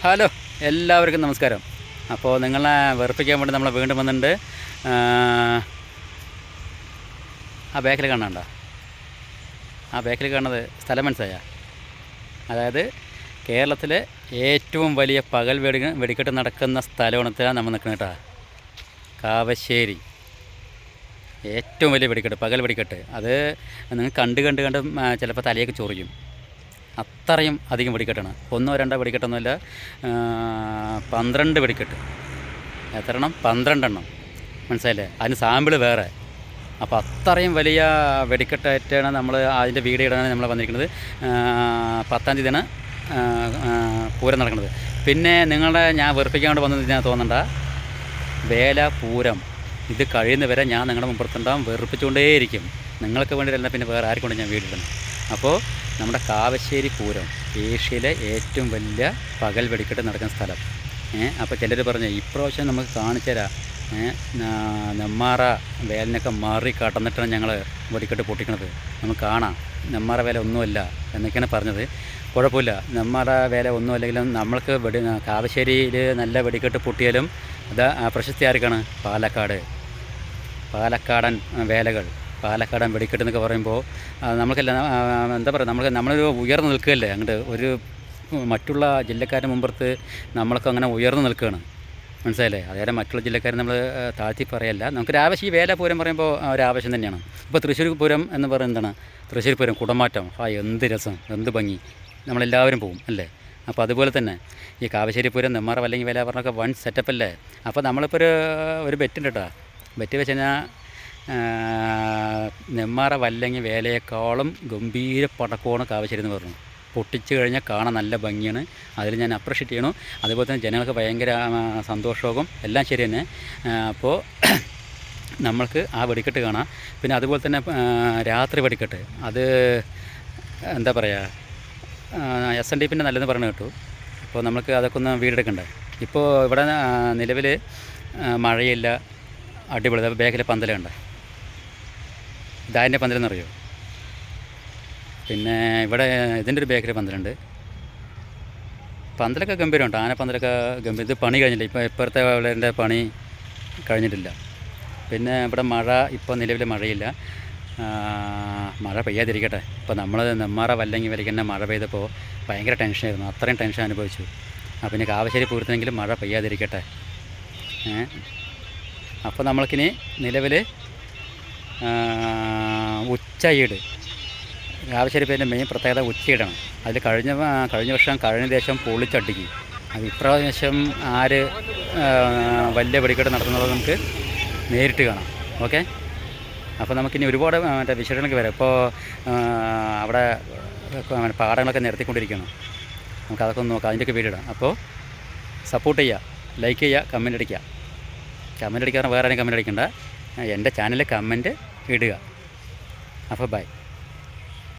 Hello എല്ലാവർക്കും നമസ്കാരം. അപ്പോൾ നിങ്ങളെ വെറുപ്പിക്കാൻ വേണ്ടി നമ്മൾ വീണ്ടും വന്നിട്ടുണ്ട്. ആ, ബാക്കിൽ കാണണ്ട ആ ബാക്കിൽ കാണുന്നത് സ്ഥലം മനസ്സിലായ? അതായത് കേരളത്തിലെ ഏറ്റവും വലിയ പകൽ വെടി വെടിക്കെട്ട് നടക്കുന്ന സ്ഥലമാണ് നമ്മൾ നിൽക്കുന്നത് കേട്ടോ. കാവശ്ശേരി. ഏറ്റവും വലിയ വെടിക്കെട്ട് പകൽ വെടിക്കെട്ട്. അത് നിങ്ങൾ കണ്ട് കണ്ട് കണ്ട് ചിലപ്പോൾ തലയൊക്കെ ചൊറിയും. അത്രയും അധികം വെടിക്കെട്ടാണ്. ഒന്നോ രണ്ടോ വെടിക്കെട്ടൊന്നുമില്ല പന്ത്രണ്ട് വെടിക്കെട്ട്. എത്ര എണ്ണം പന്ത്രണ്ടെണ്ണം. മനസ്സിലായില്ലേ? അതിന് സാമ്പിൾ വേറെ. അപ്പോൾ അത്രയും വലിയ വെടിക്കെട്ടായിട്ടാണ് നമ്മൾ അതിന്റെ വീഡിയോ ഇടാനാണ് നമ്മൾ വന്നിരിക്കുന്നത് പത്താം തീയതിയാണ് പൂരം നടക്കുന്നത്. പിന്നെ നിങ്ങളുടെ ഞാൻ വെറുപ്പിക്കാൻ വേണ്ടി വന്നത് ഞാൻ തോന്നണ്ട. വേല പൂരം ഇത് കഴിയുന്നവരെ ഞാൻ നിങ്ങളുടെ മുമ്പത്തുണ്ടാവും വെറുപ്പിച്ചുകൊണ്ടേയിരിക്കും. നിങ്ങൾക്ക് വേണ്ടിയിട്ടല്ല പിന്നെ വേറെ ആർക്കും ഞാൻ വീടിടുന്നത്. അപ്പോൾ നമ്മുടെ കാവശ്ശേരി പൂരം ഏഷ്യയിലെ ഏറ്റവും വലിയ പകൽ വെടിക്കെട്ട് നടക്കുന്ന സ്ഥലം. ഏ അപ്പോൾ ചിലർ പറഞ്ഞു ഇപ്രാവശ്യം നമുക്ക് കാണിച്ചു തരാം. നെമ്മാറ വേലിനൊക്കെ മാറി കടന്നിട്ടാണ് ഞങ്ങൾ വെടിക്കെട്ട് പൊട്ടിക്കണത്. നമുക്ക് കാണാം. നെമ്മാറ വേല ഒന്നുമല്ല എന്നൊക്കെയാണ് പറഞ്ഞത്. കുഴപ്പമില്ല. നെമ്മാറ വേല ഒന്നുമല്ലെങ്കിലും നമ്മൾക്ക് വെടി കാവശ്ശേരിയിൽ നല്ല വെടിക്കെട്ട് പൊട്ടിയാലും അത് പ്രശസ്തി ആർക്കാണ്? പാലക്കാട്. പാലക്കാടൻ വേലകൾ. പാലക്കാടൻ വെടിക്കെട്ട് എന്നൊക്കെ പറയുമ്പോൾ നമുക്കെല്ലാം എന്താ പറയുക നമ്മൾ നമ്മളൊരു ഉയർന്നു നിൽക്കുകയല്ലേ? അങ്ങോട്ട് ഒരു മറ്റുള്ള ജില്ലക്കാരുടെ മുമ്പത്ത് നമ്മളൊക്കെ അങ്ങനെ ഉയർന്നു നിൽക്കുകയാണ്. മനസ്സിലായില്ലേ? അതേപോലെ മറ്റുള്ള ജില്ലക്കാരെ നമ്മൾ താഴ്ത്തി പറയല്ല. നമുക്കൊരു ആവശ്യം ഈ വേല പൂരം പറയുമ്പോൾ ഒരു ആവശ്യം തന്നെയാണ്. ഇപ്പോൾ തൃശ്ശൂർ പൂരം എന്ന് പറയുന്നത് എന്താണ്? തൃശ്ശൂർ പൂരം കുടമാറ്റം. ആ എന്ത് രസം എന്ത് ഭംഗി. നമ്മളെല്ലാവരും പോകും അല്ലേ? അപ്പോൾ അതുപോലെ തന്നെ ഈ കാവശ്ശേരി പൂരം നെമ്മാറ വല്ലെങ്കിൽ വേല പറഞ്ഞൊക്കെ വൺ സെറ്റപ്പ് അല്ലേ അപ്പോൾ നമ്മളിപ്പോൾ ഒരു ഒരു ബെറ്റുണ്ട് കേട്ടോ. ബെറ്റ് വെച്ച് കഴിഞ്ഞാൽ നെമ്മാറ വല്ലങ്ങി വേലയേക്കാളും ഗംഭീര പടക്കമാണ് കാവശ്ശേരി എന്ന് പറഞ്ഞു. പൊട്ടിച്ചു കഴിഞ്ഞാൽ കാണാൻ നല്ല ഭംഗിയാണ്. അതിൽ ഞാൻ അപ്രിഷ്യേറ്റ് ചെയ്യണം. അതുപോലെ തന്നെ ജനങ്ങൾക്ക് ഭയങ്കര സന്തോഷവും എല്ലാം ശരി തന്നെ. അപ്പോൾ നമ്മൾക്ക് ആ വെടിക്കെട്ട് കാണാം. പിന്നെ അതുപോലെ തന്നെ രാത്രി വെടിക്കെട്ട്. അത് എന്താ പറയുക എസ് എൻ ഡി പിന്നെ നല്ലതെന്ന് പറഞ്ഞു കേട്ടു. അപ്പോൾ നമുക്ക് അതൊക്കെ ഒന്ന് വീടെടുക്കണ്ടേ? ഇപ്പോൾ ഇവിടെ നിലവിൽ മഴയില്ല അടിപൊളി ബാക്കിൽ പന്തലുണ്ട്. ഇതാന്റെ പന്തലെന്നറിയോ? പിന്നെ ഇവിടെ ഇതിന്റെ ഒരു ബേക്കറി പന്തലുണ്ട്. പന്തലൊക്കെ ഗംഭീരമുണ്ട്. ആനപ്പന്തലൊക്കെ ഗംഭീരം ഇത് പണി കഴിഞ്ഞില്ല. ഇപ്പോൾ ഇപ്പോഴത്തെ വിളേന്റെ പണി കഴിഞ്ഞിട്ടില്ല. പിന്നെ ഇവിടെ മഴ ഇപ്പോൾ നിലവിൽ മഴയില്ല. മഴ പെയ്യാതിരിക്കട്ടെ. ഇപ്പോൾ നമ്മൾ നെമ്മാറ വല്ലെങ്കിൽ വരയ്ക്ക് തന്നെ മഴ പെയ്തപ്പോൾ ഭയങ്കര ടെൻഷനായിരുന്നു. അത്രയും ടെൻഷൻ അനുഭവിച്ചു. ആ പിന്നെ കാവശ്ശേരി പൂരത്തിനെങ്കിലും മഴ പെയ്യാതിരിക്കട്ടെ. അപ്പോൾ നമ്മൾക്കിനി നിലവിൽ ഉച്ചയീട്. രാവശ്ശേരിപ്പേന്റെ മെയിൻ പ്രത്യേകത ഉച്ചയിടാണ്. അതിൽ കഴിഞ്ഞ കഴിഞ്ഞ വർഷം കഴിഞ്ഞ ദേശം പൊളിച്ചട്ടിക്ക് അത് ഇപ്രാവശ്യം ആര് വലിയ വെടിക്കെട്ട് നടത്തുന്നത് നമുക്ക് നേരിട്ട് കാണാം. ഓക്കെ? അപ്പോൾ നമുക്കിനി ഒരുപാട് മറ്റേ വിശേഷങ്ങളൊക്കെ വരാം. ഇപ്പോൾ അവിടെ പാടങ്ങളൊക്കെ നിരത്തിക്കൊണ്ടിരിക്കുകയാണ് നമുക്ക് അതൊക്കെ ഒന്ന് നോക്കാം. അതിന്റെയൊക്കെ വീഡിയോ ഇടാം അപ്പോൾ സപ്പോർട്ട് ചെയ്യുക ലൈക്ക് ചെയ്യുക കമന്റ് അടിക്കുക കമന്റ് അടിക്കാറ് വേറെ ആരും കമന്റ് അടിക്കണ്ട. എന്റെ ചാനലിൽ കമന്റ് ഇടുക. അപ്പോൾ ബൈ